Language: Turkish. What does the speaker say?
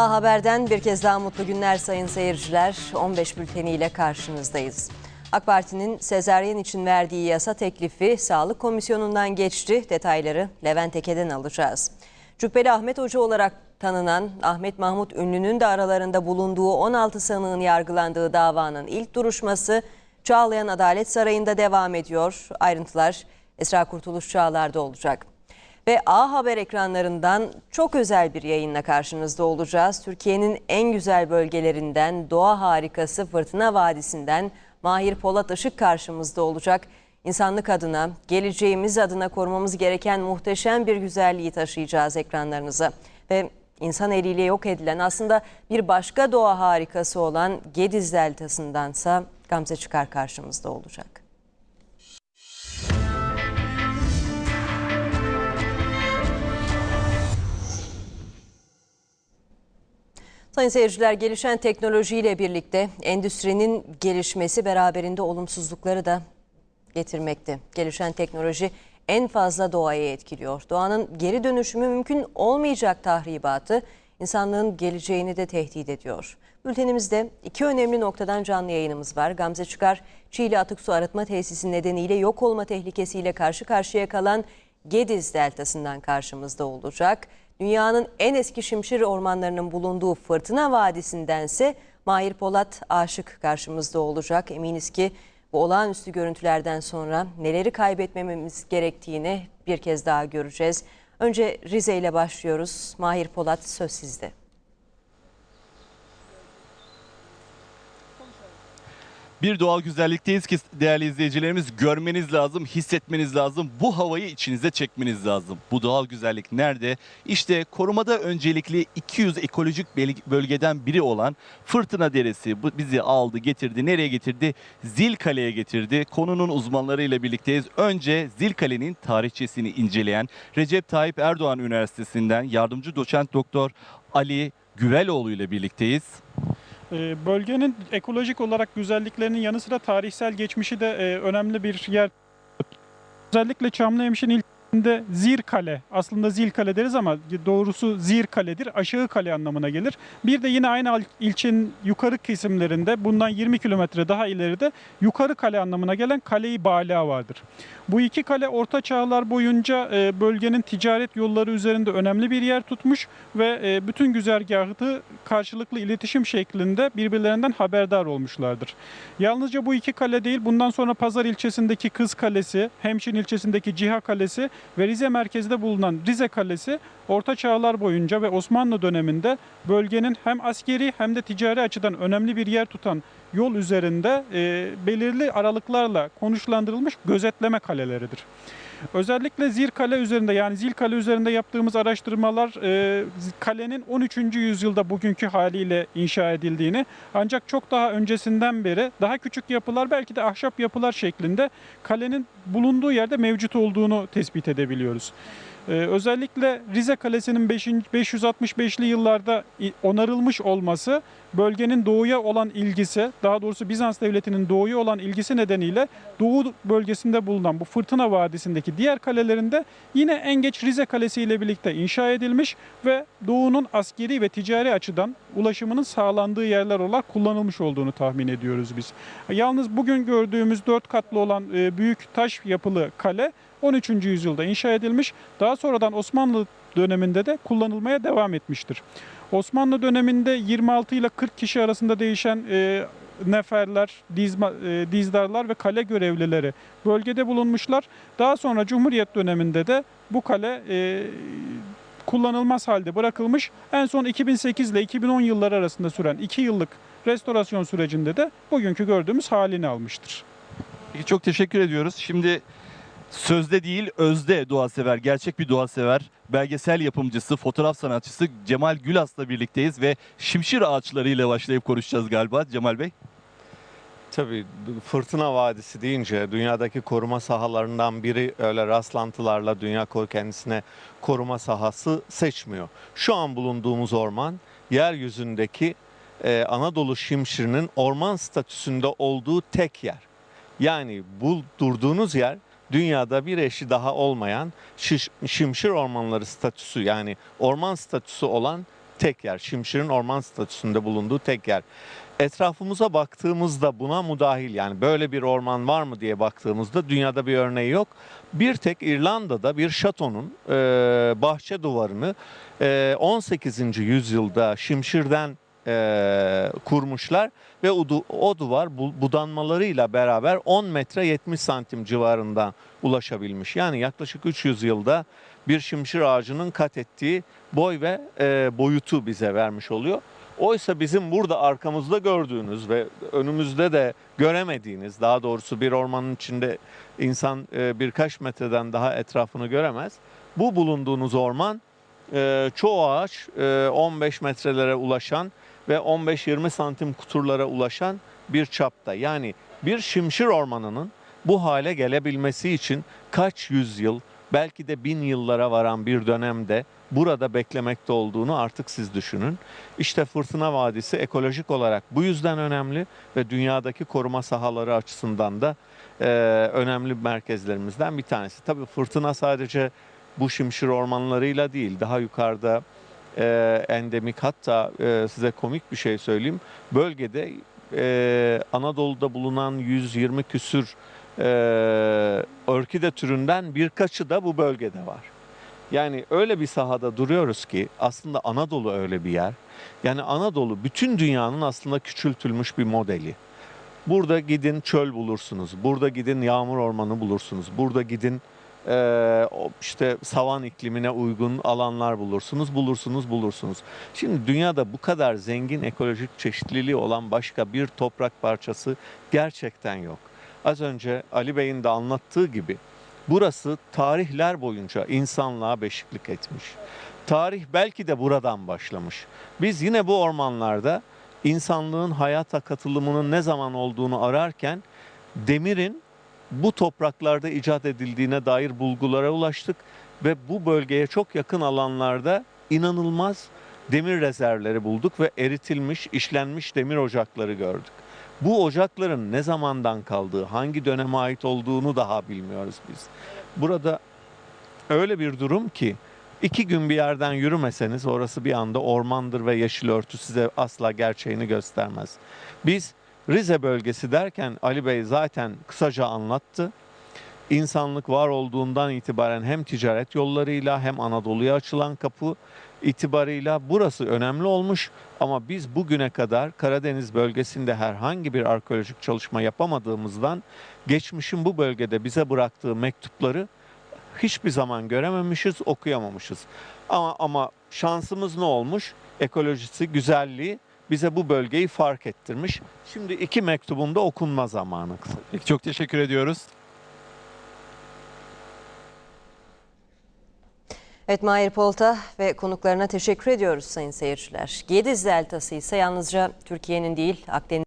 A Haber'den bir kez daha mutlu günler sayın seyirciler. 15 bülteniyle karşınızdayız. AK Parti'nin sezaryen için verdiği yasa teklifi Sağlık Komisyonu'ndan geçti. Detayları Levent Eke'den alacağız. Cübbeli Ahmet Hoca olarak tanınan Ahmet Mahmut Ünlü'nün de aralarında bulunduğu 16 sanığın yargılandığı davanın ilk duruşması Çağlayan Adalet Sarayı'nda devam ediyor. Ayrıntılar Esra Kurtuluş Çağlar'da olacak. Ve A Haber ekranlarından çok özel bir yayınla karşınızda olacağız. Türkiye'nin en güzel bölgelerinden, doğa harikası Fırtına Vadisi'nden Mahir Polat Işık karşımızda olacak. İnsanlık adına, geleceğimiz adına korumamız gereken muhteşem bir güzelliği taşıyacağız ekranlarınıza. Ve insan eliyle yok edilen aslında bir başka doğa harikası olan Gediz Deltası'ndansa Gamze Çıkar karşımızda olacak. Sayın seyirciler gelişen teknolojiyle birlikte endüstrinin gelişmesi beraberinde olumsuzlukları da getirmekte. Gelişen teknoloji en fazla doğayı etkiliyor. Doğanın geri dönüşümü mümkün olmayacak tahribatı insanlığın geleceğini de tehdit ediyor. Bültenimizde iki önemli noktadan canlı yayınımız var. Gamze Çıkar, Çiğli Atık Su Arıtma Tesisi nedeniyle yok olma tehlikesiyle karşı karşıya kalan Gediz Deltası'ndan karşımızda olacak. Dünyanın en eski şimşir ormanlarının bulunduğu Fırtına Vadisi'ndense Mahir Polat Aşık karşımızda olacak. Eminiz ki bu olağanüstü görüntülerden sonra neleri kaybetmememiz gerektiğini bir kez daha göreceğiz. Önce Rize ile başlıyoruz. Mahir Polat söz sizde. Bir doğal güzellikteyiz ki değerli izleyicilerimiz görmeniz lazım, hissetmeniz lazım. Bu havayı içinize çekmeniz lazım. Bu doğal güzellik nerede? İşte korumada öncelikli 200 ekolojik bölgeden biri olan Fırtına Deresi bizi aldı, getirdi. Nereye getirdi? Zilkale'ye getirdi. Konunun uzmanlarıyla birlikteyiz. Önce Zilkale'nin tarihçesini inceleyen Recep Tayyip Erdoğan Üniversitesi'nden yardımcı doçent doktor Ali Güveloğlu ile birlikteyiz. Ee, Bölgenin ekolojik olarak güzelliklerinin yanı sıra tarihsel geçmişi de e, önemli bir yer. Özellikle Çamlıhemşin ilçesinde Zirkale, aslında Zilkale deriz ama doğrusu Zirkale'dir, aşağı kale anlamına gelir. Bir de yine aynı ilçenin yukarı kesimlerinde, bundan 20 kilometre daha ileride yukarı kale anlamına gelen Kale-i Bala vardır. Bu iki kale orta çağlar boyunca e, bölgenin ticaret yolları üzerinde önemli bir yer tutmuş ve e, bütün güzergahı karşılıklı iletişim şeklinde birbirlerinden haberdar olmuşlardır. Yalnızca bu iki kale değil, bundan sonra Pazar ilçesindeki Kız Kalesi, Hemşin ilçesindeki Ciha Kalesi ve Rize merkezde bulunan Rize Kalesi orta çağlar boyunca ve Osmanlı döneminde bölgenin hem askeri hem de ticari açıdan önemli bir yer tutan yol üzerinde e, belirli aralıklarla konuşlandırılmış gözetleme kaleleridir. Özellikle Zirkale üzerinde yani Zilkale üzerinde yaptığımız araştırmalar e, kalenin 13. yüzyılda bugünkü haliyle inşa edildiğini ancak çok daha öncesinden beri daha küçük yapılar belki de ahşap yapılar şeklinde kalenin bulunduğu yerde mevcut olduğunu tespit edebiliyoruz. Ee, özellikle Rize Kalesi'nin 565'li yıllarda onarılmış olması bölgenin doğuya olan ilgisi, daha doğrusu Bizans Devleti'nin doğuya olan ilgisi nedeniyle doğu bölgesinde bulunan bu Fırtına Vadisi'ndeki diğer kalelerinde yine en geç Rize Kalesi ile birlikte inşa edilmiş ve doğunun askeri ve ticari açıdan ulaşımının sağlandığı yerler olarak kullanılmış olduğunu tahmin ediyoruz biz. Yalnız bugün gördüğümüz dört katlı olan e, büyük taş yapılı kale 13. yüzyılda inşa edilmiş. Daha sonradan Osmanlı döneminde de kullanılmaya devam etmiştir. Osmanlı döneminde 26 ile 40 kişi arasında değişen e, neferler, dizma, e, dizdarlar ve kale görevlileri bölgede bulunmuşlar. Daha sonra Cumhuriyet döneminde de bu kale e, kullanılmaz halde bırakılmış. En son 2008 ile 2010 yılları arasında süren 2 yıllık restorasyon sürecinde de bugünkü gördüğümüz halini almıştır. Peki çok teşekkür ediyoruz. Şimdi sözde değil özde doğa sever, gerçek bir doğa sever, belgesel yapımcısı, fotoğraf sanatçısı Cemal Gülas'la birlikteyiz ve şimşir ağaçlarıyla başlayıp konuşacağız galiba Cemal Bey. Tabii Fırtına Vadisi deyince dünyadaki koruma sahalarından biri öyle rastlantılarla dünya kendisine koruma sahası seçmiyor. Şu an bulunduğumuz orman yeryüzündeki e, Anadolu şimşirinin orman statüsünde olduğu tek yer. Yani bu durduğunuz yer dünyada bir eşi daha olmayan şimşir ormanları statüsü yani orman statüsü olan tek yer. Şimşir'in orman statüsünde bulunduğu tek yer. Etrafımıza baktığımızda buna müdahil yani böyle bir orman var mı diye baktığımızda dünyada bir örneği yok. Bir tek İrlanda'da bir şatonun e, bahçe duvarını e, 18. yüzyılda Şimşir'den e, kurmuşlar ve o, o duvar bu- budanmalarıyla beraber 10 metre 70 santim civarında ulaşabilmiş. Yani yaklaşık 300 yılda bir şimşir ağacının kat ettiği boy ve e, boyutu bize vermiş oluyor. Oysa bizim burada arkamızda gördüğünüz ve önümüzde de göremediğiniz, daha doğrusu bir ormanın içinde insan e, birkaç metreden daha etrafını göremez. Bu bulunduğunuz orman e, çoğu ağaç e, 15 metrelere ulaşan ve 15-20 santim kuturlara ulaşan bir çapta. Yani bir şimşir ormanının bu hale gelebilmesi için kaç yüzyıl belki de bin yıllara varan bir dönemde burada beklemekte olduğunu artık siz düşünün. İşte Fırtına Vadisi ekolojik olarak bu yüzden önemli ve dünyadaki koruma sahaları açısından da e, önemli merkezlerimizden bir tanesi. Tabii fırtına sadece bu şimşir ormanlarıyla değil daha yukarıda e, endemik hatta e, size komik bir şey söyleyeyim. Bölgede e, Anadolu'da bulunan 120 küsür e, orkide türünden birkaçı da bu bölgede var. Yani öyle bir sahada duruyoruz ki aslında Anadolu öyle bir yer. Yani Anadolu bütün dünyanın aslında küçültülmüş bir modeli. Burada gidin çöl bulursunuz. Burada gidin yağmur ormanı bulursunuz. Burada gidin o işte savan iklimine uygun alanlar bulursunuz. Bulursunuz, bulursunuz. Şimdi dünyada bu kadar zengin ekolojik çeşitliliği olan başka bir toprak parçası gerçekten yok. Az önce Ali Bey'in de anlattığı gibi burası tarihler boyunca insanlığa beşiklik etmiş. Tarih belki de buradan başlamış. Biz yine bu ormanlarda insanlığın hayata katılımının ne zaman olduğunu ararken demirin bu topraklarda icat edildiğine dair bulgulara ulaştık ve bu bölgeye çok yakın alanlarda inanılmaz demir rezervleri bulduk ve eritilmiş, işlenmiş demir ocakları gördük. Bu ocakların ne zamandan kaldığı, hangi döneme ait olduğunu daha bilmiyoruz biz. Burada öyle bir durum ki iki gün bir yerden yürümeseniz orası bir anda ormandır ve yeşil örtü size asla gerçeğini göstermez. Biz Rize bölgesi derken Ali Bey zaten kısaca anlattı. İnsanlık var olduğundan itibaren hem ticaret yollarıyla hem Anadolu'ya açılan kapı itibarıyla burası önemli olmuş ama biz bugüne kadar Karadeniz bölgesinde herhangi bir arkeolojik çalışma yapamadığımızdan geçmişin bu bölgede bize bıraktığı mektupları hiçbir zaman görememişiz, okuyamamışız. Ama ama şansımız ne olmuş? Ekolojisi, güzelliği bize bu bölgeyi fark ettirmiş. Şimdi iki mektubun da okunma zamanı. Peki çok teşekkür ediyoruz. Evet Mahir Polta ve konuklarına teşekkür ediyoruz sayın seyirciler. Gediz Deltası ise yalnızca Türkiye'nin değil Akdeniz